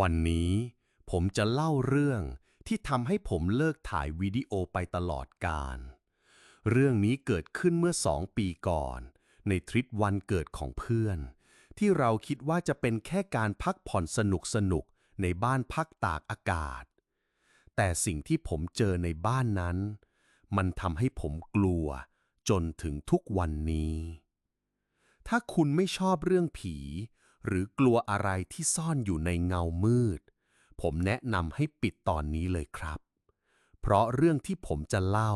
วันนี้ผมจะเล่าเรื่องที่ทำให้ผมเลิกถ่ายวิดีโอไปตลอดกาลเรื่องนี้เกิดขึ้นเมื่อสองปีก่อน ในทริปวันเกิดของเพื่อน ที่เราคิดว่าจะเป็นแค่การพักผ่อนสนุกสนุกในบ้านพักตากอากาศ แต่สิ่งที่ผมเจอในบ้านนั้น มันทำให้ผมกลัวจนถึงทุกวันนี้ ถ้าคุณไม่ชอบเรื่องผี หรือกลัวอะไรที่ซ่อนอยู่ในเงามืด ผมแนะนำให้ปิดตอนนี้เลยครับ เพราะเรื่องที่ผมจะเล่า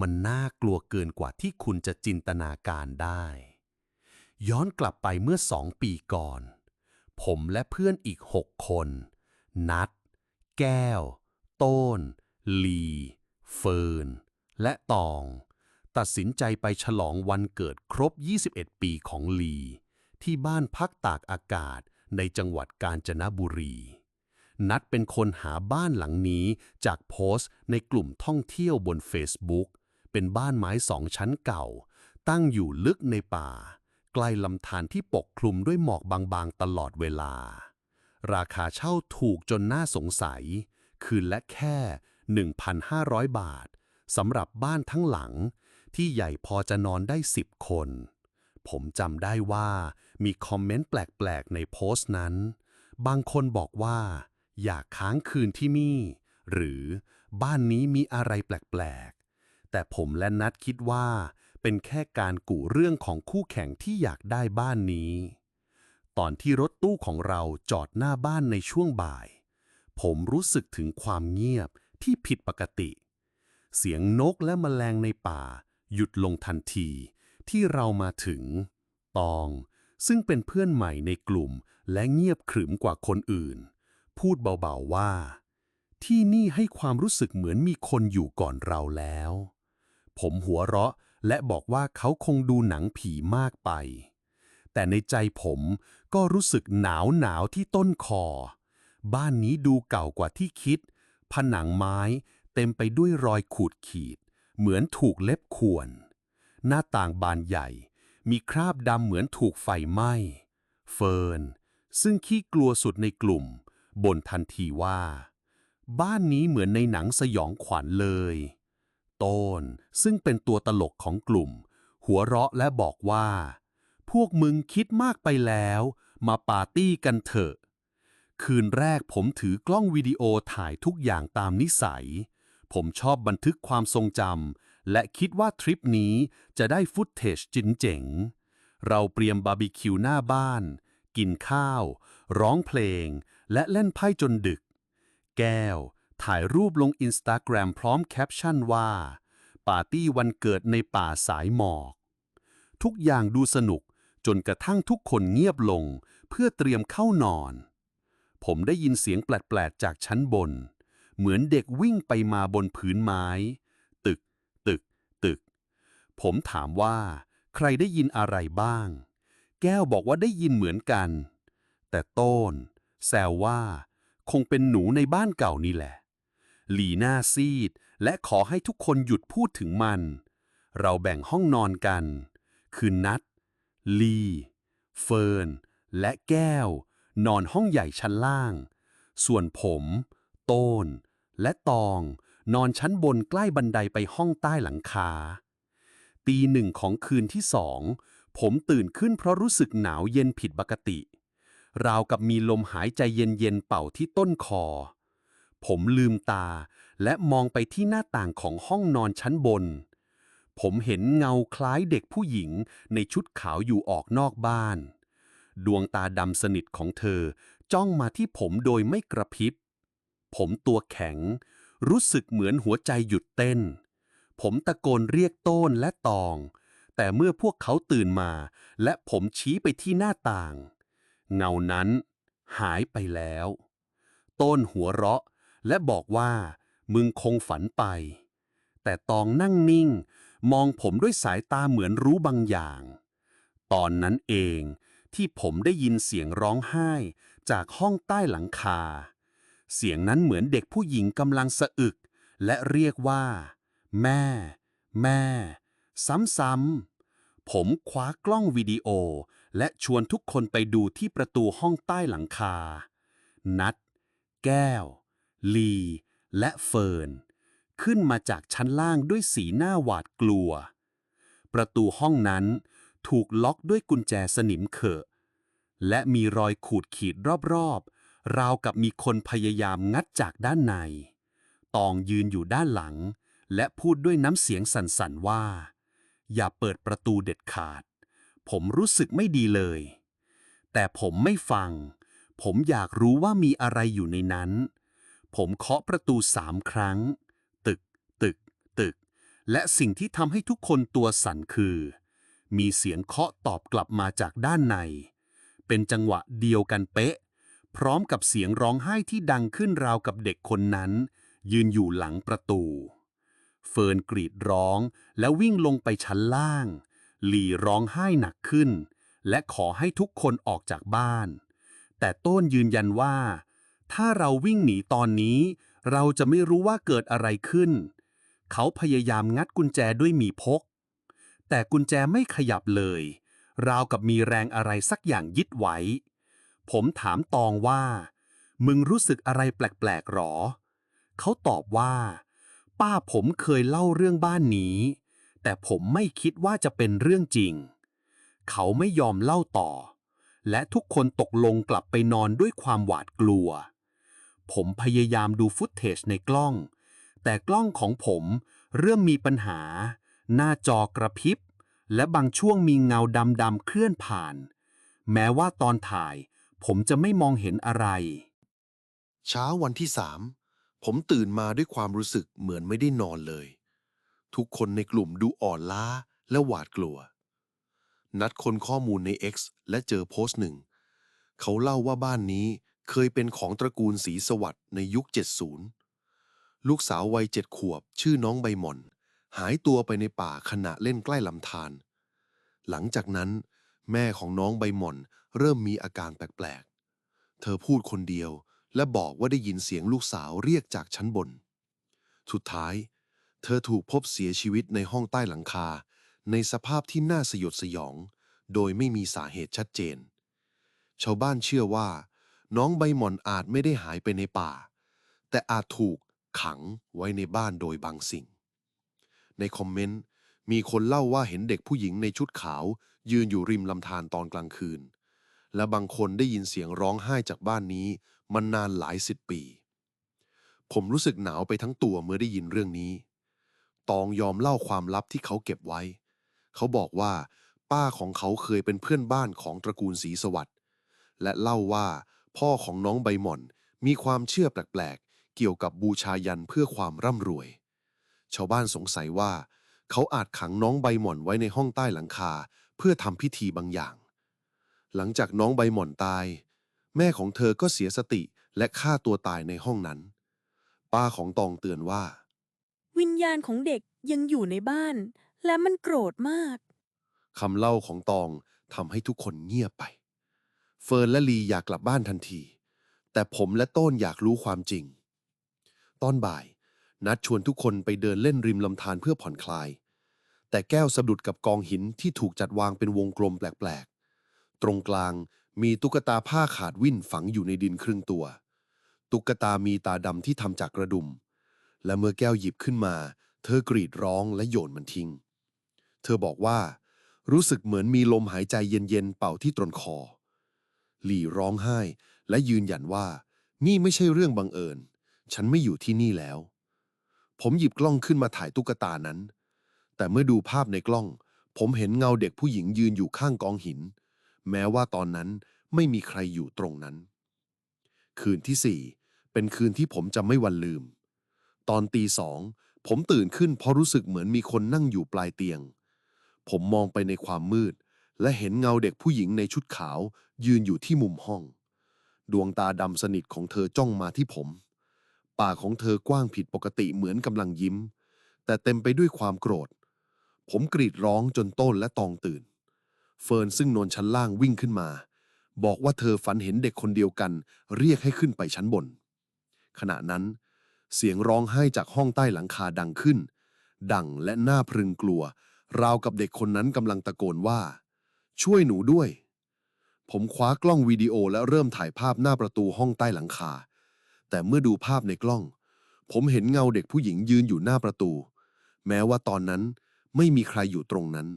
มันน่ากลัวเกินกว่าที่คุณจะจินตนาการได้ ย้อนกลับไปเมื่อสองปีก่อน ผมและเพื่อนอีกหกคน นัด แก้ว โต้น ลี เฟิร์น และตอง ตัดสินใจไปฉลองวันเกิดครบ 21 ปีของลี ที่บ้านพักตากอากาศในจังหวัดกาญจนบุรี นัดเป็นคนหาบ้านหลังนี้จากโพสต์ในกลุ่มท่องเที่ยวบน Facebook เป็นบ้านไม้สองชั้นเก่า ตั้งอยู่ลึกในป่า ใกล้ลำธารที่ปกคลุมด้วยหมอกบางๆตลอดเวลา ราคาเช่าถูกจนน่าสงสัย คืนละแค่ 1,500 บาทสำหรับบ้านทั้งหลังที่ใหญ่พอจะนอนได้ 10 คน ผมจำได้ว่ามีคอมเมนต์แปลกๆ ในโพสต์นั้น บางคนบอกว่า อยากค้างคืนที่นี่ หรือบ้านนี้มีอะไรแปลกๆ แต่ผมและนัดคิดว่า เป็นแค่การกู่เรื่องของคู่แข่งที่อยากได้บ้านนี้ ตอนที่รถตู้ของเราจอดหน้าบ้านในช่วงบ่าย ผมรู้สึกถึงความเงียบที่ผิดปกติ เสียงนกและแมลงในป่า หยุดลงทันที ที่เรามาถึง ตอง ซึ่งเป็นเพื่อนใหม่ในกลุ่มและเงียบขรึมกว่าคนอื่น พูดเบาๆว่า ที่นี่ให้ความรู้สึกเหมือนมีคนอยู่ก่อนเราแล้ว ผมหัวเราะและบอกว่าเขาคงดูหนังผีมากไป แต่ในใจผมก็รู้สึกหนาวหนาวๆที่ต้นคอ บ้านนี้ดูเก่ากว่าที่คิด ผนังไม้เต็มไปด้วยรอยขูดขีด เหมือนถูกเล็บข่วน หน้าต่างบานใหญ่ มีคราบดำเหมือนถูกไฟไหม้ เฟิร์น ซึ่งขี้กลัวสุดในกลุ่มบ่นทันทีว่า บ้านนี้เหมือนในหนังสยองขวัญเลย โต้นซึ่งเป็นตัวตลกของกลุ่ม หัวเราะและบอกว่า พวกมึงคิดมากไปแล้ว มาปาร์ตี้กันเถอะ คืนแรกผมถือกล้องวิดีโอถ่ายทุกอย่างตามนิสัย ผมชอบบันทึกความทรงจำ และคิดว่าทริปนี้จะได้ฟุตเทจจินเจ๋ง เราเตรียมบาร์บีคิวหน้าบ้าน กินข้าว ร้องเพลง และเล่นไพ่จนดึก แก้ว ถ่ายรูปลงอินสตาแกรมพร้อมแคปชั่นว่า ปาร์ตี้วันเกิดในป่าสายหมอก ทุกอย่างดูสนุกจนกระทั่งทุกคนเงียบลง เพื่อเตรียมเข้านอน ผมได้ยินเสียงแปลกๆจากชั้นบน เหมือนเด็กวิ่งไปมาบนพื้นไม้ ผมถามว่า ใครได้ยินอะไรบ้าง แก้วบอกว่าได้ยินเหมือนกัน แต่โต้น แซวว่า คงเป็นหนูในบ้านเก่านี่แหละ หลีหน้าซีด และขอให้ทุกคนหยุดพูดถึงมัน เราแบ่งห้องนอนกัน คือนัด ลี เฟิร์น และแก้ว นอนห้องใหญ่ชั้นล่าง ส่วนผม โต้น และตอง นอนชั้นบนใกล้บันไดไปห้องใต้หลังคา ตีหนึ่งของคืนที่สอง ผมตื่นขึ้นเพราะรู้สึกหนาวเย็นผิดปกติ ราวกับมีลมหายใจเย็นๆเป่าที่ต้นคอ ผมลืมตาและมองไปที่หน้าต่างของห้องนอนชั้นบน ผมเห็นเงาคล้ายเด็กผู้หญิงในชุดขาวอยู่ออกนอกบ้าน ดวงตาดำสนิทของเธอจ้องมาที่ผมโดยไม่กระพริบ ผมตัวแข็ง รู้สึกเหมือนหัวใจหยุดเต้น ผมตะโกนเรียกโต้นและตอง แต่เมื่อพวกเขาตื่นมา และผมชี้ไปที่หน้าต่าง เงานั้นหายไปแล้วต้นหัวเราะและบอกว่า มึงคงฝันไป แต่ตองนั่งนิ่ง มองผมด้วยสายตาเหมือนรู้บางอย่าง ตอนนั้นเองที่ผมได้ยินเสียงร้องไห้จากห้องใต้หลังคา เสียงนั้นเหมือนเด็กผู้หญิงกำลังสะอึก และเรียกว่า แม่ แม่ ซ้ำๆ ผมคว้ากล้องวิดีโอ และชวนทุกคนไปดูที่ประตูห้องใต้หลังคา นัด แก้ว ลี และเฟิร์น ขึ้นมาจากชั้นล่างด้วยสีหน้าหวาดกลัว ประตูห้องนั้นถูกล็อกด้วยกุญแจสนิมเขอะและมีรอยขูดขีดรอบๆ ราวกับมีคนพยายามงัดจากด้านใน ตองยืนอยู่ด้านหลัง และพูดด้วยน้ำเสียงสั่นๆว่า อย่าเปิดประตูเด็ดขาด ผมรู้สึกไม่ดีเลย แต่ผมไม่ฟัง ผมอยากรู้ว่ามีอะไรอยู่ในนั้น ผมเคาะประตูสามครั้ง ตึก ตึก ตึก และสิ่งที่ทำให้ทุกคนตัวสั่นคือ มีเสียงเคาะตอบกลับมาจากด้านใน เป็นจังหวะเดียวกันเป๊ะ พร้อมกับเสียงร้องไห้ที่ดังขึ้นราวกับเด็กคนนั้น ยืนอยู่หลังประตู เฟิร์นกรีดร้อง แล้ววิ่งลงไปชั้นล่าง หลีร้องไห้หนักขึ้น และขอให้ทุกคนออกจากบ้าน แต่โต้นยืนยันว่า ถ้าเราวิ่งหนีตอนนี้ เราจะไม่รู้ว่าเกิดอะไรขึ้น เขาพยายามงัดกุญแจด้วยมีพก แต่กุญแจไม่ขยับเลย ราวกับมีแรงอะไรสักอย่างยึดไว้ ผมถามตองว่า มึงรู้สึกอะไรแปลกๆหรอ เขาตอบว่า ป้าผมเคยเล่าเรื่องบ้านนี้ แต่ผมไม่คิดว่าจะเป็นเรื่องจริง เขาไม่ยอมเล่าต่อ และทุกคนตกลงกลับไปนอนด้วยความหวาดกลัว ผมพยายามดูฟุตเทจในกล้อง แต่กล้องของผมเริ่มมีปัญหา หน้าจอกระพริบ และบางช่วงมีเงาดำๆเคลื่อนผ่าน แม้ว่าตอนถ่าย ผมจะไม่มองเห็นอะไร เช้าวันที่สาม ผมตื่นมาด้วยความรู้สึกเหมือนไม่ได้นอนเลย ทุกคนในกลุ่มดูอ่อนล้าและหวาดกลัว นัดคนข้อมูลใน X และเจอโพสต์หนึ่ง เขาเล่าว่าบ้านนี้เคยเป็นของตระกูลศรีสวัสด์ในยุค 70 ลูกสาววัยเจ็ดขวบ ชื่อน้องใบหม่อน หายตัวไปในป่าขณะเล่นใกล้ลำธารหลังจากนั้น แม่ของน้องใบหม่อนเริ่มมีอาการแปลกๆ เธอพูดคนเดียว และบอกว่าได้ยินเสียงลูกสาวเรียกจากชั้นบน สุดท้าย เธอถูกพบเสียชีวิตในห้องใต้หลังคา ในสภาพที่น่าสยดสยอง โดยไม่มีสาเหตุชัดเจน ชาวบ้านเชื่อว่า น้องใบหม่อนอาจไม่ได้หายไปในป่า แต่อาจถูกขังไว้ในบ้านโดยบางสิ่ง ในคอมเมนต์มีคนเล่าว่าเห็นเด็กผู้หญิงในชุดขาว ยืนอยู่ริมลำธารตอนกลางคืน และบางคนได้ยินเสียงร้องไห้จากบ้านนี้ มันนานหลายสิบปี ผมรู้สึกหนาวไปทั้งตัวเมื่อได้ยินเรื่องนี้ ตองยอมเล่าความลับที่เขาเก็บไว้ เขาบอกว่า ป้าของเขาเคยเป็นเพื่อนบ้านของตระกูลศรีสวัสดิ์และเล่าว่าพ่อของน้องใบหม่อนมีความเชื่อแปลกๆ เกี่ยวกับบูชายันเพื่อความร่ำรวย ชาวบ้านสงสัยว่า เขาอาจขังน้องใบหม่อนไว้ในห้องใต้หลังคา เพื่อทำพิธีบางอย่าง หลังจากน้องใบหม่อนตาย แม่ของเธอก็เสียสติและฆ่าตัวตายในห้องนั้น ป้าของตองเตือนว่า วิญญาณของเด็กยังอยู่ในบ้าน และมันโกรธมาก คำเล่าของตองทำให้ทุกคนเงียบไป เฟิร์นและลีอยากกลับบ้านทันที แต่ผมและโต้นอยากรู้ความจริง ตอนบ่าย นัดชวนทุกคนไปเดินเล่นริมลำธารเพื่อผ่อนคลาย แต่แก้วสะดุดกับกองหินที่ถูกจัดวางเป็นวงกลมแปลกๆ ตรงกลาง มีตุ๊กตาผ้าขาดวิ่นฝังอยู่ในดินครึ่งตัว ตุ๊กตามีตาดำที่ทำจากกระดุม และเมื่อแก้วหยิบขึ้นมา เธอกรีดร้องและโยนมันทิ้ง เธอบอกว่า รู้สึกเหมือนมีลมหายใจเย็นๆเป่าที่ตรนคอ หลี่ร้องไห้และยืนยันว่า นี่ไม่ใช่เรื่องบังเอิญ ฉันไม่อยู่ที่นี่แล้ว ผมหยิบกล้องขึ้นมาถ่ายตุ๊กตานั้น แต่เมื่อดูภาพในกล้อง ผมเห็นเงาเด็กผู้หญิงยืนอยู่ข้างกองหิน แม้ว่าตอนนั้นไม่มีใครอยู่ตรงนั้น คืนที่สี่เป็นคืนที่ผมจะไม่วันลืม ตอนตีสองผมตื่นขึ้นเพราะรู้สึกเหมือนมีคนนั่งอยู่ปลายเตียง ผมมองไปในความมืด และเห็นเงาเด็กผู้หญิงในชุดขาว ยืนอยู่ที่มุมห้อง ดวงตาดำสนิทของเธอจ้องมาที่ผม ปากของเธอกว้างผิดปกติเหมือนกำลังยิ้ม แต่เต็มไปด้วยความโกรธ ผมกรีดร้องจนต้นและตองตื่น เฟิร์นซึ่งนอนชั้นล่างวิ่งขึ้นมา บอกว่าเธอฝันเห็นเด็กคนเดียวกัน เรียกให้ขึ้นไปชั้นบน ขณะนั้น เสียงร้องไห้จากห้องใต้หลังคาดังขึ้น ดังและน่าพรึงกลัว ราวกับเด็กคนนั้นกำลังตะโกนว่า ช่วยหนูด้วยผผมคว้ากล้องวิดีโอและเริ่มถ่ายภาพหน้าประตูห้องใต้หลังคา แต่เมื่อดูภาพในกล้อง ผมเห็นเงาเด็กผู้หญิงยืนอยู่หน้าประตู แม้ว่าตอนนั้นไม่มีใครอยู่ตรงนั้น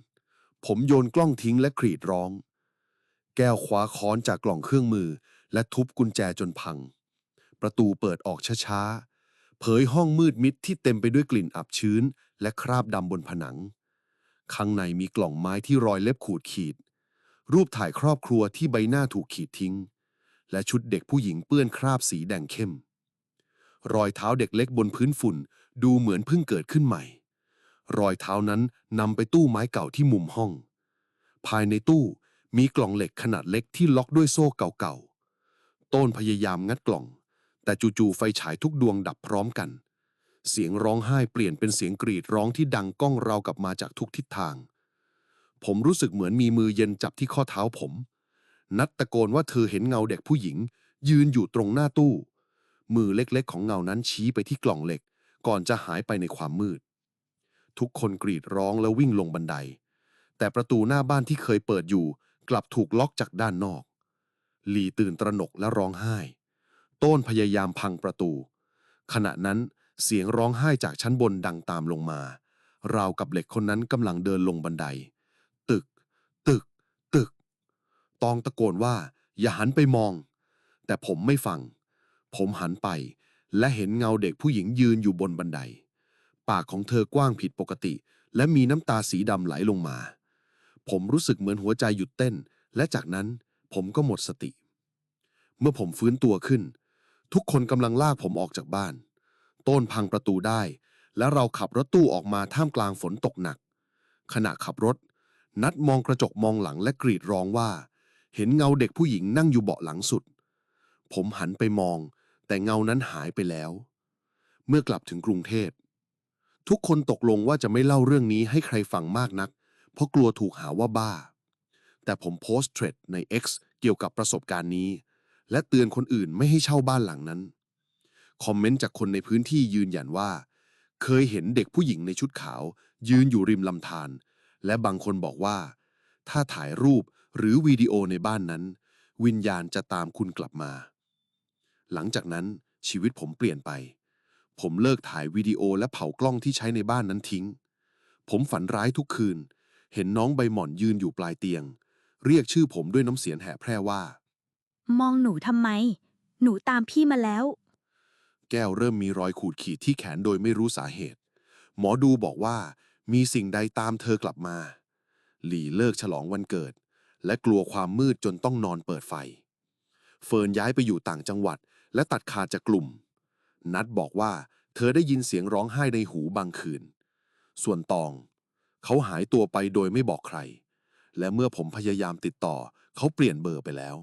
ผมโยนกล้องทิ้งและกรีดร้อง แก้วคว้าค้อนจากกล่องเครื่องมือ และทุบกุญแจจนพัง ประตูเปิดออกช้าๆ เผยห้องมืดมิดที่เต็มไปด้วยกลิ่นอับชื้น และคราบดำบนผนัง ข้างในมีกล่องไม้ที่รอยเล็บขูดขีด รูปถ่ายครอบครัวที่ใบหน้าถูกขีดทิ้ง และชุดเด็กผู้หญิงเปื้อนคราบสีแดงเข้ม รอยเท้าเด็กเล็กบนพื้นฝุ่นดูเหมือนเพิ่งเกิดขึ้นใหม่ รอยเท้านั้นนำไปตู้ไม้เก่าที่มุมห้อง ภายในตู้มีกล่องเหล็กขนาดเล็กที่ล็อกด้วยโซ่เก่าๆ ต้นพยายามงัดกล่อง แต่จู่ๆไฟฉายทุกดวงดับพร้อมกัน เสียงร้องไห้เปลี่ยนเป็นเสียงกรีดร้องที่ดังก้องราวกับมาจากทุกทิศทาง ผมรู้สึกเหมือนมีมือเย็นจับที่ข้อเท้าผม นัดตะโกนว่าเธอเห็นเงาเด็กผู้หญิง ยืนอยู่ตรงหน้าตู้ มือเล็กๆ ของเงานั้นชี้ไปที่กล่องเหล็ก ก่อนจะหายไปในความมืด ทุกคนกรีดร้องแล้ววิ่งลงบันได แต่ประตูหน้าบ้านที่เคยเปิดอยู่ กลับถูกล็อกจากด้านนอก หลีตื่นตระหนกและร้องไห้ โต้นพยายามพังประตู ขณะนั้นเสียงร้องไห้จากชั้นบนดังตามลงมา ราวกับเหล็กคนนั้นกำลังเดินลงบันได ตึก ตึก ตึก ตองตะโกนว่า อย่าหันไปมอง แต่ผมไม่ฟัง ผมหันไป และเห็นเงาเด็กผู้หญิงยืนอยู่บนบันได ปากของเธอกว้างผิดปกติ และมีน้ำตาสีดำไหลลงมา ผมรู้สึกเหมือนหัวใจหยุดเต้น และจากนั้นผมก็หมดสติ เมื่อผมฟื้นตัวขึ้น ทุกคนกำลังลากผมออกจากบ้าน ต้นพังประตูได้ และเราขับรถตู้ออกมาท่ามกลางฝนตกหนัก ขณะขับรถ นัดมองกระจกมองหลังและกรีดร้องว่า เห็นเงาเด็กผู้หญิงนั่งอยู่เบาะหลังสุด ผมหันไปมอง แต่เงานั้นหายไปแล้ว เมื่อกลับถึงกรุงเทพ ทุกคนตกลงว่าจะไม่เล่าเรื่องนี้ให้ใครฟังมากนัก เพราะกลัวถูกหาว่าบ้า แต่ผมโพสต์เทรดใน X เกี่ยวกับประสบการณ์นี้ และเตือนคนอื่นไม่ให้เช่าบ้านหลังนั้น คอมเมนต์จากคนในพื้นที่ยืนยันว่า เคยเห็นเด็กผู้หญิงในชุดขาว ยืนอยู่ริมลำธารและบางคนบอกว่า ถ้าถ่ายรูปหรือวิดีโอในบ้านนั้น วิญญาณจะตามคุณกลับมา หลังจากนั้นชีวิตผมเปลี่ยนไป ผมเลิกถ่ายวิดีโอและเผากล้องที่ใช้ในบ้านนั้นทิ้ง ผมฝันร้ายทุกคืน เห็นน้องใบหม่อนยืนอยู่ปลายเตียง เรียกชื่อผมด้วยน้ำเสียงแหบแพร่ว่า มองหนูทำไม หนูตามพี่มาแล้ว แก้วเริ่มมีรอยขูดขีดที่แขนโดยไม่รู้สาเหตุ หมอดูบอกว่า มีสิ่งใดตามเธอกลับมา หลี่เลิกฉลองวันเกิด และกลัวความมืดจนต้องนอนเปิดไฟ เฟิร์นย้ายไปอยู่ต่างจังหวัด และตัดขาดจากกลุ่ม นัดบอกว่า เธอได้ยินเสียงร้องไห้ในหูบางคืน ส่วนตอง เขาหายตัวไปโดยไม่บอกใคร และเมื่อผมพยายามติดต่อ เขาเปลี่ยนเบอร์ไปแล้ว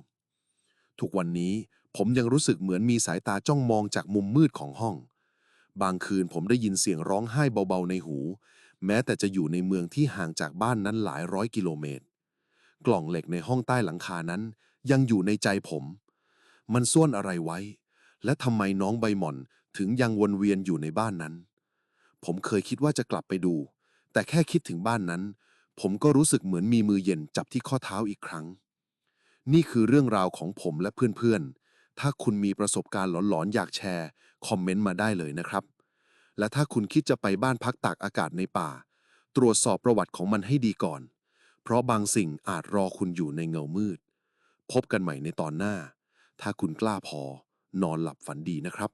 ทุกวันนี้ผมยังรู้สึกเหมือนมีสายตาจ้องมองจากมุมมืดของห้อง บางคืนผมได้ยินเสียงร้องไห้เบาๆในหู แม้แต่จะอยู่ในเมืองที่ห่างจากบ้านนั้นหลายร้อยกิโลเมตร กล่องเหล็กในห้องใต้หลังคานั้น ยังอยู่ในใจผม มันซ่อนอะไรไว้ และทำไมน้องใบหม่อนถึงยังวนเวียนอยู่ในบ้านนั้น ผมเคยคิดว่าจะกลับไปดู แต่แค่คิดถึงบ้านนั้น ผมก็รู้สึกเหมือนมีมือเย็นจับที่ข้อเท้าอีกครั้ง นี่คือเรื่องราวของผมและเพื่อนๆ ถ้าคุณมีประสบการณ์หลอนๆ อยากแชร์ คอมเมนต์มาได้เลยนะครับ และถ้าคุณคิดจะไปบ้านพักตากอากาศในป่า ตรวจสอบประวัติของมันให้ดีก่อน เพราะบางสิ่งอาจรอคุณอยู่ในเงามืด พบกันใหม่ในตอนหน้า ถ้าคุณกล้าพอ นอนหลับฝันดีนะครับ